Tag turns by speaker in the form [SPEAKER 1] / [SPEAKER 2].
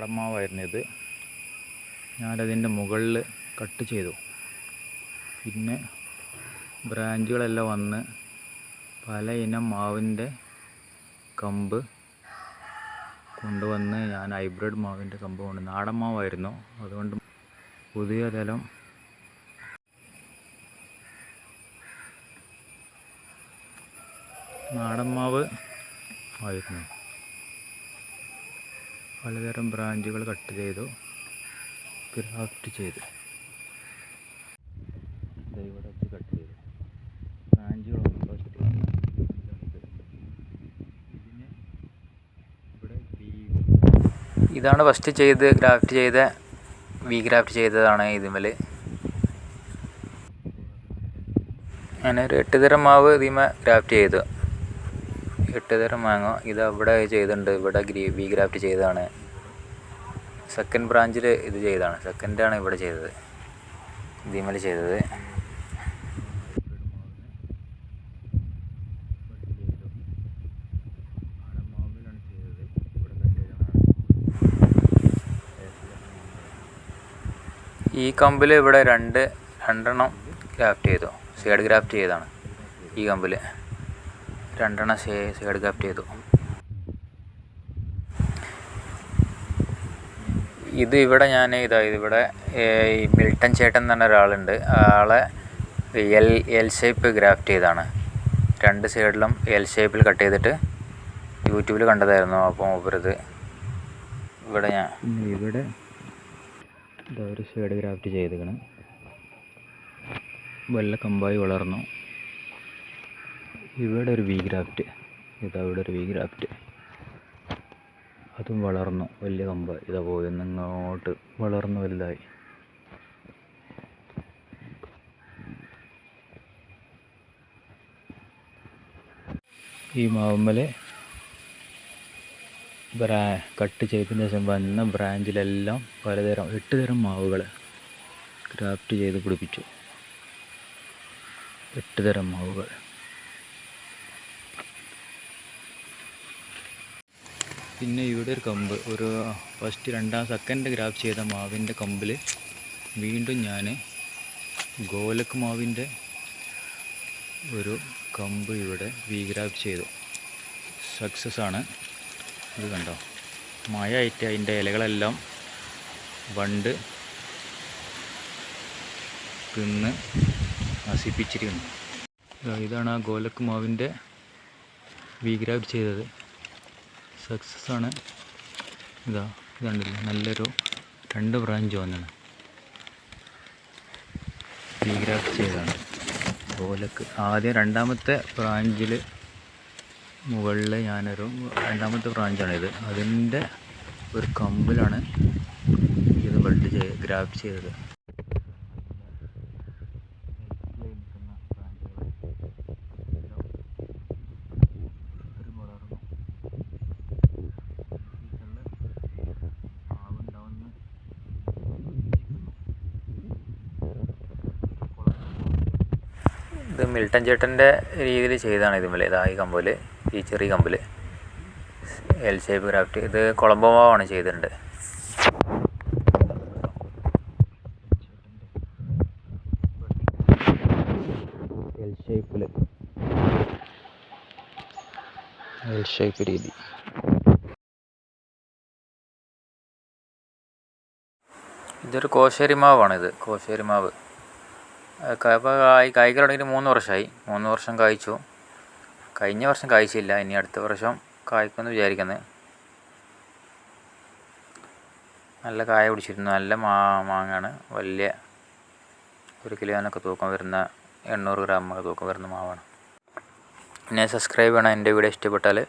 [SPEAKER 1] നാടൻ ഇത് ഞാനതിന്റെ മുകളിൽ കട്ട് ചെയ്തു. പിന്നെ ബ്രാഞ്ചുകളെല്ലാം വന്ന് പല ഇനം മാവിന്റെ കമ്പ് കൊണ്ടുവന്ന് ഞാൻ ഹൈബ്രിഡ് മാവിന്റെ കമ്പ് കൊണ്ട് നാടൻ മാവായിരുന്നു അതുകൊണ്ട് പുതിയ തലം നാടൻ മാവ് ആയിരുന്നു. പലതരം ബ്രാഞ്ചുകൾ കട്ട് ചെയ്തു ഗ്രാഫ്റ്റ് ചെയ്തു. ഇവിടെ കട്ട് ചെയ്തു. ഇവിടെ വി ഇതാണ് ഫസ്റ്റ് ചെയ്ത് ഗ്രാഫ്റ്റ് ചെയ്ത വി ഗ്രാഫ്റ്റ് ചെയ്തതാണ് ഇതിമേൽ. അങ്ങനെ ഒരു എട്ട് തരം മാവ് ഇതിമ ഗ്രാഫ്റ്റ് ചെയ്തു. എട്ട് തരം മാങ്ങ ഇത് അവിടെ ചെയ്തിട്ടുണ്ട് ഇവിടെ ഗ്രീ വി ഗ്രാഫ്റ്റ് ചെയ്തതാണ്. സെക്കൻഡ് ബ്രാഞ്ചിൽ ഇത് ചെയ്തതാണ്. സെക്കൻഡാണ് ഇവിടെ ചെയ്തത്. ഇതിമൽ ചെയ്തത്. ഈ കമ്പിൽ ഇവിടെ രണ്ട് രണ്ടെണ്ണം ഗ്രാഫ്റ്റ് ചെയ്തു. സൈഡ് ഗ്രാഫ്റ്റ് ചെയ്തതാണ് ഈ കമ്പിൽ രണ്ടെണ്ണം സേ സൈഡ് ഗ്രാഫ്റ്റ് ചെയ്തു. ഇത് ഇവിടെ ഞാൻ ഇതായത് ഇവിടെ ഈ മിൽട്ടൺ ചേട്ടൻ എന്ന് പറഞ്ഞ ഒരാളുണ്ട്. ആളെ എൽ എൽ ഷേപ്പ് ഗ്രാഫ്റ്റ് ചെയ്താണ്. രണ്ട് സൈഡിലും എൽ ഷേപ്പിൽ കട്ട് ചെയ്തിട്ട് യൂട്യൂബിൽ കണ്ടതായിരുന്നു അപ്പോൾ മൂപ്പരത് ഇവിടെ ഞാൻ ഇവിടെ ഒരു ഷേഡ് ഗ്രാഫ്റ്റ് ചെയ്തിരിക്കണം. വല്ല കമ്പായി വളർന്നു. ഇവിടെ ഒരു വീഗ്രാഫ്റ്റ് ഇതാ ഇവിടെ ഒരു വീഗ്രാഫ്റ്റ് അതും വളർന്നു. വലിയ കമ്പ്. ഇതാ പോയി. ഇങ്ങോട്ട് വളർന്നു വലുതായി. ഈ മാവുമ്മൽ ബ്രാ കട്ട് ചെയ്തതിന് ശേഷം വന്ന ബ്രാഞ്ചിലെല്ലാം പലതരം എട്ട് തരം മാവുകൾ ക്രാഫ്റ്റ് ചെയ്ത് പിടിപ്പിച്ചു. എട്ട് തരം മാവുകൾ പിന്നെ ഇവിടെ ഒരു കമ്പ്. ഒരു ഫസ്റ്റ് രണ്ടാം സെക്കൻഡ് ഗ്രാഫ് ചെയ്ത മാവിന്റെ കമ്പിൽ വീണ്ടും ഞാൻ ഗോലക്ക് മാവിന്റെ ഒരു കമ്പ് ഇവിടെ വി ഗ്രാഫ് ചെയ്തു. സക്സസ് ആണ്. ഇത് കണ്ടോ? മഴ ആയിട്ട് അതിന്റെ ഇലകളെല്ലാം വണ്ട് തിന്ന് നശിപ്പിച്ചിരിക്കുന്നു. ഇതാ ഇതാണ് ആ ഗോലക്ക് മാവിന്റെ വി ഗ്രാഫ് ചെയ്തത്. സക്സസ് ആണ്. ഇതാ ഇതുണ്ടല്ലോ നല്ലൊരു രണ്ട് ബ്രാഞ്ച് വന്നാണ്. ഗ്രാഫ് ചെയ്താണ്. ഓലക്ക് ആദ്യം രണ്ടാമത്തെ ബ്രാഞ്ചിൽ മുകളിൽ ഞാനൊരു രണ്ടാമത്തെ ബ്രാഞ്ചാണിത് അതിന്റെ ഒരു കമ്പിലാണ് ഇത് വെൽഡ് ചെയ്ത് ഗ്രാഫ്റ്റ് ചെയ്തത്. ഇത് മിൽട്ടൺ ചേട്ടന്റെ രീതിയിൽ ചെയ്തതാണ് ഇതുമ്മൽ ഇതാ ഈ കമ്പിൽ ഈ ചെറിയ കമ്പിൽ. എൽ ഷേപ്പ് ക്രാഫ്റ്റ് ഇത് കൊളംബോ മാവാണ് ചെയ്തിട്ടുണ്ട്. എൽ ഷേപ്പിൽ എൽ ഷേപ്പ് രീതി. ഇതൊരു കോശേരി മാവാണിത് കോശേരി മാവ്. അപ്പോൾ കായ് കായ്ക്കൽ തുടങ്ങിയിട്ട് മൂന്ന് വർഷമായി മൂന്ന് വർഷം കായ്ച്ചു. കഴിഞ്ഞ വർഷം കായ്ച്ചില്ല. ഇനി അടുത്ത വർഷം കായ്ക്കുമെന്ന് വിചാരിക്കുന്നത് നല്ല കായ പിടിച്ചിരുന്നു. നല്ല മാ മാങ്ങയാണ് വലിയ ഒരു കിലോനൊക്കെ തൂക്കം വരുന്ന എണ്ണൂറ് ഗ്രാമൊക്കെ തൂക്കം വരുന്ന മാവാണ്. പിന്നെ സബ്സ്ക്രൈബ് ചെയ്യണം. എന്റെ വീഡിയോ ഇഷ്ടപ്പെട്ടാൽ